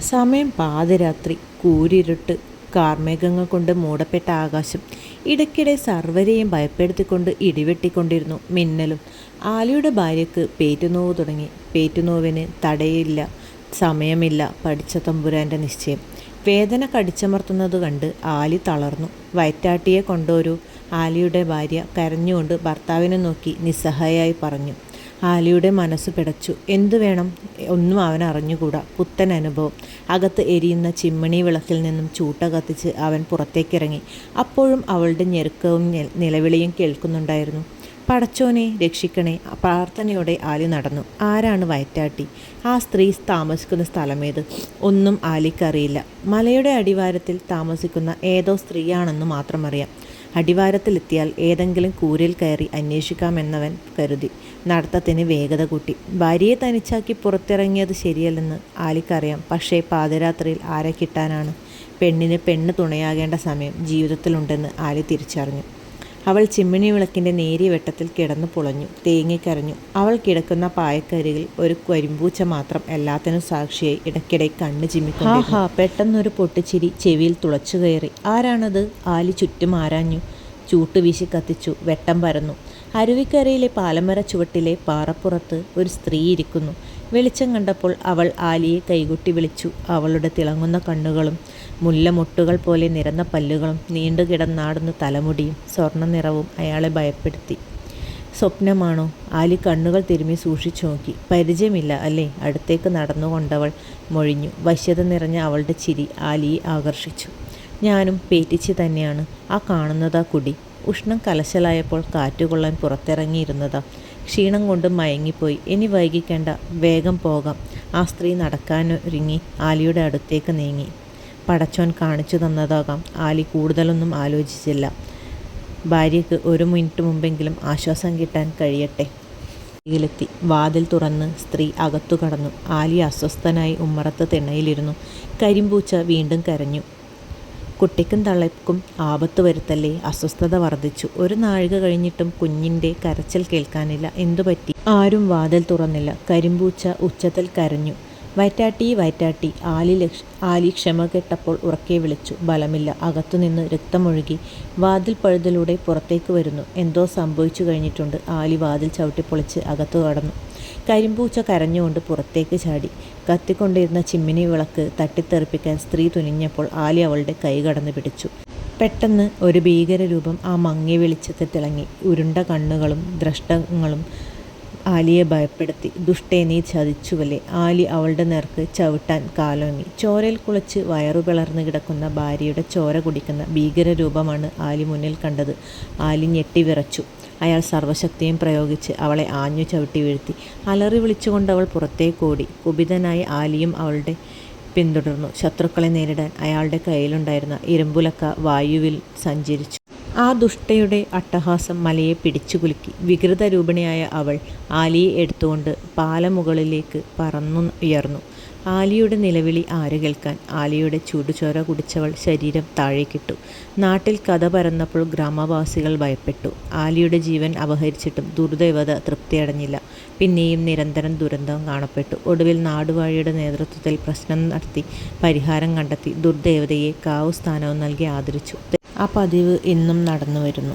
സമയം പാതിരാത്രി. കൂരിരുട്ട് കാർമേഘങ്ങൾ കൊണ്ട് മൂടപ്പെട്ട ആകാശം. ഇടയ്ക്കിടെ സർവരെയും ഭയപ്പെടുത്തിക്കൊണ്ട് ഇടിവെട്ടിക്കൊണ്ടിരുന്നു മിന്നലും. ആലിയുടെ ഭാര്യയ്ക്ക് പേറ്റുനോവ് തുടങ്ങി. പേറ്റുനോവിന് തടയില്ല സമയമില്ല പഠിച്ച തമ്പുരാന്റെ നിശ്ചയം. വേദന കടിച്ചമർത്തുന്നത് കണ്ട് ആലി തളർന്നു. വയറ്റാട്ടിയെ കൊണ്ടൊരു ആലിയുടെ ഭാര്യ കരഞ്ഞുകൊണ്ട് ഭർത്താവിനെ നോക്കി നിസ്സഹായായി പറഞ്ഞു. ആലിയുടെ മനസ്സ് പിടച്ചു. എന്തു വേണം? ഒന്നും അവൻ അറിഞ്ഞുകൂടാ. പുത്തൻ അനുഭവം. അകത്ത് എരിയുന്ന ചിമ്മണി വിളക്കിൽ നിന്നും ചൂട്ട കത്തിച്ച് അവൻ പുറത്തേക്കിറങ്ങി. അപ്പോഴും അവളുടെ ഞെരുക്കവും നിലവിളിയും കേൾക്കുന്നുണ്ടായിരുന്നു. പടച്ചോനെ രക്ഷിക്കണേ. പ്രാർത്ഥനയോടെ ആലി നടന്നു. ആരാണ് വയറ്റാട്ടി? ആ സ്ത്രീ താമസിക്കുന്ന സ്ഥലമേത്? ഒന്നും ആലിക്കറിയില്ല. മലയുടെ അടിവാരത്തിൽ താമസിക്കുന്ന ഏതോ സ്ത്രീയാണെന്ന് മാത്രം അറിയാം. അടിവാരത്തിലെത്തിയാൽ ഏതെങ്കിലും കൂരിൽ കയറി അന്വേഷിക്കാമെന്നവൻ കരുതി. നടത്തത്തിന് വേഗത കൂട്ടി. ഭാര്യയെ തനിച്ചാക്കി പുറത്തിറങ്ങിയത് ശരിയല്ലെന്ന് ആലിക്കറിയാം. പക്ഷേ പാതിരാത്രിയിൽ ആരെ കിട്ടാനാണ്? പെണ്ണിന് പെണ്ണ് തുണയാകേണ്ട സമയം ജീവിതത്തിലുണ്ടെന്ന് ആലി തിരിച്ചറിഞ്ഞു. അവൾ ചിമ്മിണി വിളക്കിന്റെ നേരിയ വെട്ടത്തിൽ കിടന്നു പുളഞ്ഞു തേങ്ങിക്കരഞ്ഞു അവൾ കിടക്കുന്ന പായക്കരികിൽ ഒരു കരിമ്പൂച്ച മാത്രം എല്ലാത്തിനും സാക്ഷിയായി ഇടയ്ക്കിടെ കണ്ണ് ചിമ്മിക്കും ആഹാ പെട്ടെന്നൊരു പൊട്ടിച്ചിരി ചെവിയിൽ തുളച്ചു കയറി. ആരാണത്? ആലി ചുറ്റും ആരാഞ്ഞു. ചൂട്ടുവീശി കത്തിച്ചു വെട്ടം പരന്നു. അരുവിക്കരയിലെ പാലമര ചുവട്ടിലെ പാറപ്പുറത്ത് ഒരു സ്ത്രീ ഇരിക്കുന്നു. വെളിച്ചം കണ്ടപ്പോൾ അവൾ ആലിയെ കൈകൊട്ടി വിളിച്ചു. അവളുടെ തിളങ്ങുന്ന കണ്ണുകളും മുല്ലമുട്ടുകൾ പോലെ നിരന്ന പല്ലുകളും നീണ്ടുകിടന്നാടുന്ന തലമുടിയും സ്വർണ നിറവും അയാളെ ഭയപ്പെടുത്തി. സ്വപ്നമാണോ? ആലി കണ്ണുകൾ തിരുമ്മി സൂക്ഷിച്ചു നോക്കി. പരിചയമില്ല അല്ലേ? അടുത്തേക്ക് നടന്നുകൊണ്ടവൾ മൊഴിഞ്ഞു. വശ്യത നിറഞ്ഞ അവളുടെ ചിരി ആലിയെ ആകർഷിച്ചു. ഞാനും പേറ്റിച്ച് തന്നെയാണ്. ആ കാണുന്നതാ കുടി. ഉഷ്ണം കലശലായപ്പോൾ കാറ്റുകൊള്ളാൻ പുറത്തിറങ്ങിയിരുന്നതാ. ക്ഷീണം കൊണ്ട് മയങ്ങിപ്പോയി. ഇനി വൈകിക്കേണ്ട വേഗം പോകാം. ആ സ്ത്രീ നടക്കാനൊരുങ്ങി. ആലിയുടെ അടുത്തേക്ക് നീങ്ങി. പടച്ചോൻ കാണിച്ചു തന്നതാകാം. ആലി കൂടുതലൊന്നും ആലോചിച്ചില്ല. ഭാര്യയ്ക്ക് ഒരു മിനിറ്റ് മുമ്പെങ്കിലും ആശ്വാസം കിട്ടാൻ കഴിയട്ടെ. ിലെത്തി വാതിൽ തുറന്ന് സ്ത്രീ അകത്തു കടന്നു. ആലി അസ്വസ്ഥനായി ഉമ്മറത്ത് തിണ്ണയിലിരുന്നു കരിമ്പൂച്ച വീണ്ടും കരഞ്ഞു. കുട്ടിക്കും തള്ളയ്ക്കും ആപത്ത് വരുത്തല്ലേ? അസ്വസ്ഥത വർദ്ധിച്ചു. ഒരു നാഴിക കഴിഞ്ഞിട്ടും കുഞ്ഞിന്റെ കരച്ചിൽ കേൾക്കാനില്ല. എന്തുപറ്റി? ആരും വാതിൽ തുറന്നില്ല. കരിമ്പൂച്ച ഉച്ചത്തിൽ കരഞ്ഞു. വയറ്റാട്ടി വയറ്റാട്ടി ആലി ലക്ഷ ആലി ക്ഷമ കെട്ടപ്പോൾ ഉറക്കെ വിളിച്ചു. ബലമില്ല. അകത്തുനിന്ന് രക്തമൊഴുകി വാതിൽ പഴുതിലൂടെ പുറത്തേക്ക് വരുന്നു. എന്തോ സംഭവിച്ചു കഴിഞ്ഞിട്ടുണ്ട്. ആലി വാതിൽ ചവിട്ടിപ്പൊളിച്ച് അകത്തു കടന്നു. കരിമ്പൂച്ച കരഞ്ഞുകൊണ്ട് പുറത്തേക്ക് ചാടി. കത്തിക്കൊണ്ടിരുന്ന ചിമ്മിനി വിളക്ക് തട്ടിത്തെറിപ്പിക്കാൻ സ്ത്രീ തുനിഞ്ഞപ്പോൾ ആലി അവളുടെ കൈ കടന്നു പിടിച്ചു. പെട്ടെന്ന് ഒരു ഭീകരരൂപം ആ മങ്ങി വെളിച്ചത്തിൽ തിളങ്ങി ഉരുണ്ട കണ്ണുകളും ദ്രഷ്ടങ്ങളും ആലിയെ ഭയപ്പെടുത്തി. ദുഷ്ടേ നീ ചതിച്ചുവല്ലേ? ആലി അവളുടെ നേർക്ക് ചവിട്ടാൻ കാലോങ്ങി ചോരയിൽ കുളിച്ച് വയറു പിളർന്നു കിടക്കുന്ന ഭാര്യയുടെ ചോര കുടിക്കുന്ന ഭീകരരൂപമാണ് ആലി മുന്നിൽ കണ്ടത്. ആലി ഞെട്ടി വിറച്ചു. അയാൾ സർവശക്തിയും പ്രയോഗിച്ച് അവളെ ആഞ്ഞു ചവിട്ടി വീഴ്ത്തി. അലറി വിളിച്ചുകൊണ്ട് അവൾ പുറത്തേക്കോടി കുപിതനായി ആലിയും അവളുടെ പിന്തുടർന്നു. ശത്രുക്കളെ നേരിടാൻ അയാളുടെ കയ്യിലുണ്ടായിരുന്ന ഇരുമ്പുലക്ക വായുവിൽ സഞ്ചരിച്ചു. ആ ദുഷ്ടയുടെ അട്ടഹാസം മലയെ പിടിച്ചുകുലുക്കി വികൃതരൂപിണിയായ അവൾ ആലിയെ എടുത്തുകൊണ്ട് പാലമുകളിലേക്ക് പറന്നു ഉയർന്നു. ആലിയുടെ നിലവിളി ആര് കേൾക്കാൻ? ആലിയുടെ ചൂടുചോര കുടിച്ചവൾ ശരീരം താഴേക്കിട്ടു. നാട്ടിൽ കഥ പരന്നപ്പോൾ ഗ്രാമവാസികൾ ഭയപ്പെട്ടു. ആലിയുടെ ജീവൻ അപഹരിച്ചിട്ടും ദുർദൈവത തൃപ്തിയടഞ്ഞില്ല. പിന്നെയും നിരന്തരം ദുരന്തം കാണപ്പെട്ടു. ഒടുവിൽ നാടുവാഴിയുടെ നേതൃത്വത്തിൽ പ്രശ്നം നടത്തി പരിഹാരം കണ്ടെത്തി ദുർദേവതയെ കാവു സ്ഥാനവും നൽകി ആദരിച്ചു. ആ പതിവ് ഇന്നും നടന്നു വരുന്നു.